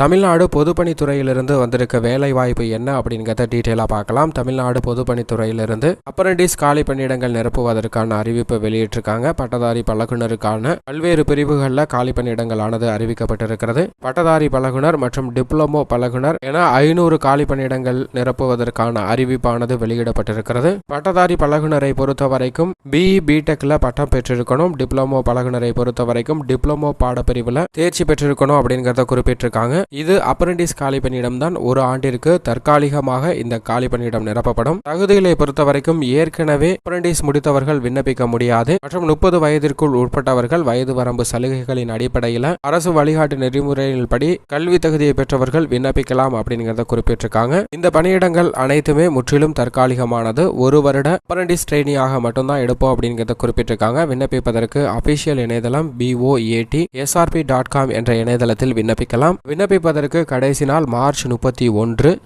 தமிழ்நாடு பொதுப்பணித்துறையிலிருந்து வந்திருக்க வேலை வாய்ப்பு என்ன அப்படிங்கிறத டீட்டெயிலாக பார்க்கலாம். தமிழ்நாடு பொதுப்பணித்துறையிலிருந்து அப்ரண்டிஸ் காலி பணியிடங்கள் நிரப்புவதற்கான அறிவிப்பு வெளியிட்டிருக்காங்க. பட்டதாரி பழகுனருக்கான பல்வேறு பிரிவுகளில் காலி பணியிடங்களானது அறிவிக்கப்பட்டிருக்கிறது. பட்டதாரி பழகுனர் மற்றும் டிப்ளமோ பழகுனர் என ஐநூறு காலி பணியிடங்கள் நிரப்புவதற்கான அறிவிப்பானது வெளியிடப்பட்டிருக்கிறது. பட்டதாரி பழகுனரை பொறுத்த வரைக்கும் பிஇ பிடெக்ல பட்டம் பெற்றிருக்கணும். டிப்ளமோ பழகுனரை பொறுத்த வரைக்கும் டிப்ளமோ பாடப்பிரிவில் தேர்ச்சி பெற்றிருக்கணும் அப்படிங்கிறத குறிப்பிட்டிருக்காங்க. இது அப்ரண்டிஸ் காலி பணியிடம் தான் ஒரு ஆண்டிற்கு தற்காலிகமாக இந்த காலி பணியிடம் நிரப்பப்படும். தகுதிகளை பொறுத்த வரைக்கும் ஏற்கனவே அப்ரண்டிஸ் முடித்தவர்கள் விண்ணப்பிக்க முடியாது. மற்றும் முப்பது வயதிற்குள் உட்பட்டவர்கள் வயது வரம்பு சலுகைகளின் அடிப்படையில் அரசு வழிகாட்டு நெறிமுறையின்படி கல்வி தகுதியை பெற்றவர்கள் விண்ணப்பிக்கலாம் அப்படிங்கிறத குறிப்பிட்டிருக்காங்க. இந்த பணியிடங்கள் அனைத்துமே முற்றிலும் தற்காலிகமானது. ஒரு வருட அப்ரண்டிஸ் ட்ரெயினியாக மட்டும்தான் எடுப்போம் அப்படிங்கிறத குறிப்பிட்டிருக்காங்க. விண்ணப்பிப்பதற்கு அபிஷியல் இணையதளம் பிஓஏடி எஸ்ஆர்பி டாட் காம் என்ற இணையதளத்தில் விண்ணப்பிக்கலாம். விண்ணப்பிப்பதற்கு கடைசி நாள் மார்ச் முப்பத்தி ஒன்று.